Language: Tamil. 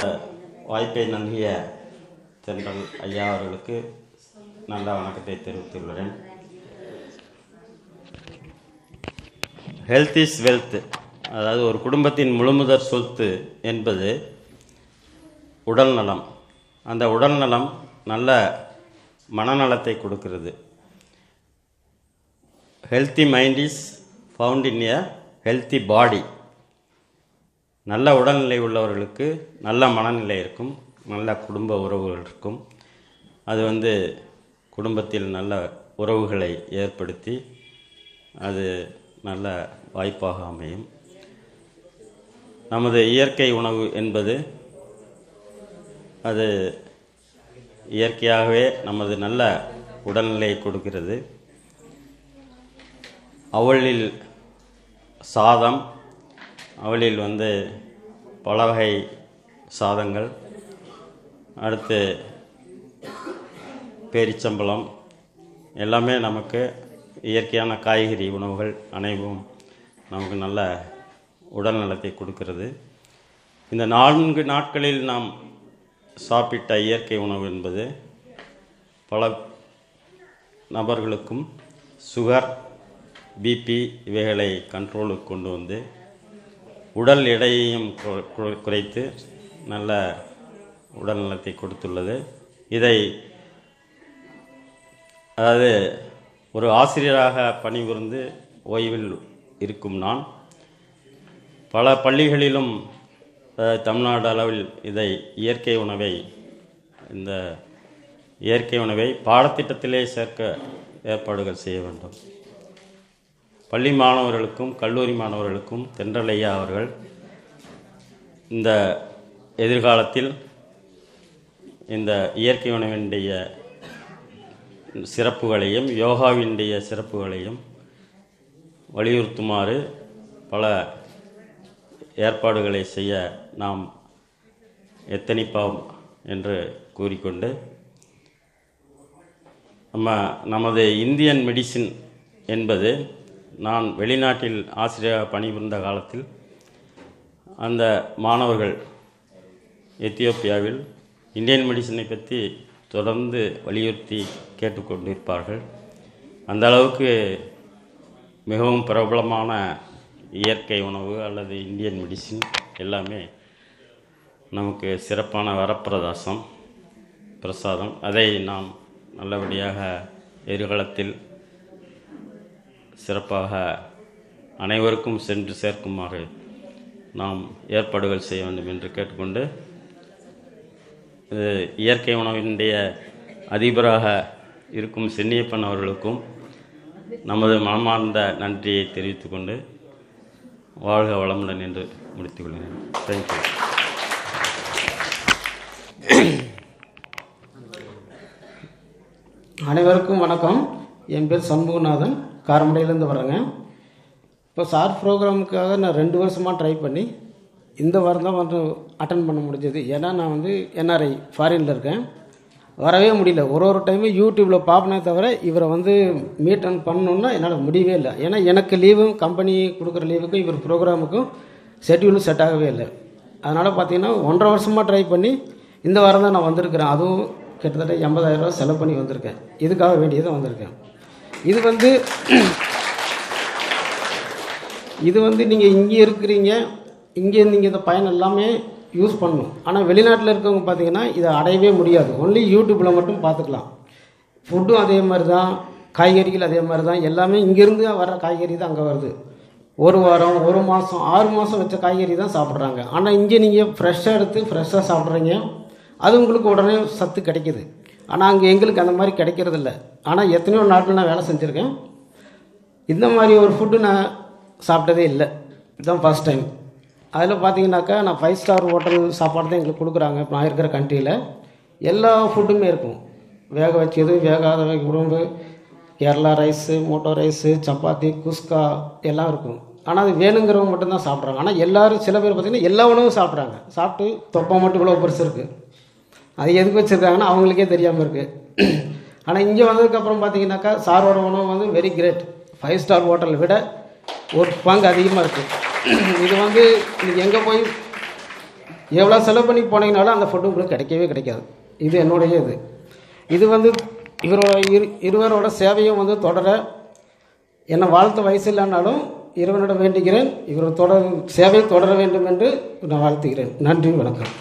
வாய்ப்பை நல்கிய தென்றல் ஐயா அவர்களுக்கு நல்ல வணக்கத்தை தெரிவித்துள்ளேன். ஹெல்த் இஸ் வெல்த் அதாவது ஒரு குடும்பத்தின் முழுமுதற் சொத்து என்பது உடல் நலம். அந்த உடல் நலம் நல்ல மனநலத்தை கொடுக்கிறது. Healthy mind is found in a healthy body நல்ல உடல்நிலை உள்ளவர்களுக்கு நல்ல மனநிலை இருக்கும் நல்ல குடும்ப உறவுகள் இருக்கும். அது வந்து குடும்பத்தில் நல்ல உறவுகளை ஏற்படுத்தி அது நல்ல வாய்ப்பாக அமையும். நமது இயற்கை உணவு என்பது அது இயற்கையாகவே நமது நல்ல உடல்நிலையை கொடுக்கிறது. அவளில் சாதம் அவளில் வந்து பல வகை சாதங்கள். அடுத்து பேரிச்சம்பழம். எல்லாமே நமக்கு இயற்கையான காய்கறி உணவுகள் அனைவும் நமக்கு நல்ல உடல் நலத்தை கொடுக்கிறது. இந்த நான்கு நாட்களில் நாம் சாப்பிட்ட இயற்கை உணவு என்பது பல நபர்களுக்கும் சுகர் பிபி இவைகளை கண்ட்ரோலுக்கு கொண்டு வந்து உடல் எடையையும் குறைத்து நல்ல உடல் நலத்தை கொடுத்துள்ளது. இதை அதாவது ஒரு ஆசிரியராக பணிபுரிந்து ஓய்வில் இருக்கும் நான் பல பள்ளிகளிலும் தமிழ்நாடு அளவில் இதை இயற்கை உணவை இந்த இயற்கை உணவை பாடத்திட்டத்திலே சேர்க்க ஏற்பாடுகள் செய்ய வேண்டும். பள்ளி மாணவர்களுக்கும் கல்லூரி மாணவர்களுக்கும் தென்றலையா அவர்கள் இந்த எதிர்காலத்தில் இந்த இயற்கை உணவினுடைய சிறப்புகளையும் யோகாவினுடைய சிறப்புகளையும் வலியுறுத்துமாறு பல ஏற்பாடுகளை செய்ய நாம் எத்தனிப்போம் என்று கூறிக்கொண்டு நம்ம நமது இந்தியன் மெடிசின் என்பது நான் வெளிநாட்டில் ஆசிரியராக பணிபுரிந்த காலத்தில் அந்த மாணவர்கள் எத்தியோப்பியாவில் இந்தியன் மெடிசனை பற்றி தொடர்ந்து வலியுறுத்தி கேட்டுக்கொண்டிருப்பார்கள். அந்த அளவுக்கு மிகவும் பிரபலமான இயற்கை உணவு அல்லது இந்தியன் மெடிசின் எல்லாமே நமக்கு சிறப்பான வரப்பிரதாசம் பிரசாதம். அதை நாம் நல்லபடியாக எதிர்காலத்தில் சிறப்பாக அனைவருக்கும் சென்று சேர்க்குமாறு நாம் ஏற்பாடுகள் செய்ய வேண்டும் என்று கேட்டுக்கொண்டு இது இயற்கை உணவினுடைய அதிபராக இருக்கும் சென்னியப்பன் அவர்களுக்கும் நமது மனமார்ந்த நன்றியை தெரிவித்துக்கொண்டு வாழ்க வளமுடன் என்று முடித்துக் கொள்கிறேன். தேங்க்யூ அனைவருக்கும் வணக்கம். என் பேர் சண்முகநாதன். காரமடையிலேருந்து வரேங்க இப்போ சார் ப்ரோக்ராமுக்காக நான் ரெண்டு வருஷமாக ட்ரை பண்ணி இந்த வாரம் தான் வந்து அட்டன் பண்ண முடிஞ்சது. ஏன்னா நான் வந்து என்ஆர்ஐ ஃபாரினில் இருக்கேன். வரவே முடியல. ஒரு ஒரு டைமும் யூடியூப்பில் பார்ப்பனே தவிர இவரை வந்து மீட் அண்ட் பண்ணணுன்னா என்னால் முடியவே இல்லை. ஏன்னா எனக்கு லீவும் கம்பெனி கொடுக்குற லீவுக்கும் இவர் ப்ரோக்ராமுக்கும் ஷெட்யூலும் செட் ஆகவே இல்லை. அதனால் பார்த்தீங்கன்னா ஒன்றரை வருஷமாக ட்ரை பண்ணி இந்த வாரம் தான் நான் வந்திருக்கிறேன். அதுவும் கிட்டத்தட்ட எண்பதாயிரம் செலவு பண்ணி வந்திருக்கேன். இதுக்காக வேண்டியதான் வந்திருக்கேன். இது வந்து இது வந்து நீங்கள் இங்கே இருக்கிறீங்க இங்கே நீங்கள் இந்த பயன் எல்லாமே யூஸ் பண்ணணும். ஆனால் வெளிநாட்டில் இருக்கவங்க பார்த்தீங்கன்னா இதை அடையவே முடியாது. ஒன்லி யூடியூப்பில் மட்டும் பார்த்துக்கலாம் ஃபுட்டும் அதே மாதிரி தான் காய்கறிகள் அதே மாதிரி தான் எல்லாமே இங்கேருந்து வர காய்கறி தான் அங்கே வருது. ஒரு வாரம் ஒரு மாதம் ஆறு மாதம் வச்ச காய்கறி தான் சாப்பிட்றாங்க. ஆனால் இங்கே நீங்கள் ஃப்ரெஷ்ஷாக எடுத்து ஃப்ரெஷ்ஷாக சாப்பிட்றீங்க அது உங்களுக்கு உடனே சத்து கிடைக்கிது. ஆனால் அங்கே எங்களுக்கு அந்த மாதிரி கிடைக்கிறதில்ல. ஆனால் எத்தனையோ நாட்டில் நான் வேலை செஞ்சுருக்கேன். இந்த மாதிரி ஒரு ஃபுட்டு நான் சாப்பிட்டதே இல்லை. இதுதான் ஃபர்ஸ்ட் டைம் அதில் பார்த்தீங்கன்னாக்கா நான் ஃபைவ் ஸ்டார் ஹோட்டல் சாப்பாடு தான் எங்களுக்கு கொடுக்குறாங்க. இப்போ நான் இருக்கிற கண்ட்ரியில் எல்லா ஃபுட்டுமே இருக்கும். வேக வச்சது வேகாத உடம்பு கேரளா ரைஸு மோட்டோ ரைஸு சப்பாத்தி குஸ்கா எல்லாம் இருக்கும். ஆனால் அது வேணுங்கிறவங்க மட்டும்தான் சாப்பிட்றாங்க. ஆனால் எல்லாரும் சில பேர் பார்த்திங்கன்னா எல்லா உணவும் சாப்பிட்றாங்க. சாப்பிட்டு தொப்பை மட்டும் இவ்வளோ பெருசு இருக்குது அது எதுக்கு வச்சுருக்காங்கன்னா அவங்களுக்கே தெரியாமல் இருக்குது ஆனால் இங்கே வந்ததுக்கப்புறம் பார்த்தீங்கன்னாக்கா சாரோட உணவு வந்து வெரி கிரேட் ஃபைவ் ஸ்டார் ஹோட்டலை விட ஒரு பங்கு அதிகமாக இருக்குது இது வந்து நீங்கள் எங்கே போய் எவ்வளோ செலவு பண்ணி போனீங்கனாலும் அந்த ஃபுட்டு உங்களுக்கு கிடைக்கவே கிடைக்காது. இது என்னுடைய இது. இது வந்து இவரோட இரு இருவரோட சேவையும் வந்து தொடர என்னை வாழ்த்த வயசு இல்லைனாலும் இறைவனிடம் வேண்டுகிறேன். இவர் தொடர் சேவை தொடர வேண்டும் என்று நான் வாழ்த்துகிறேன். நன்றி வணக்கம்.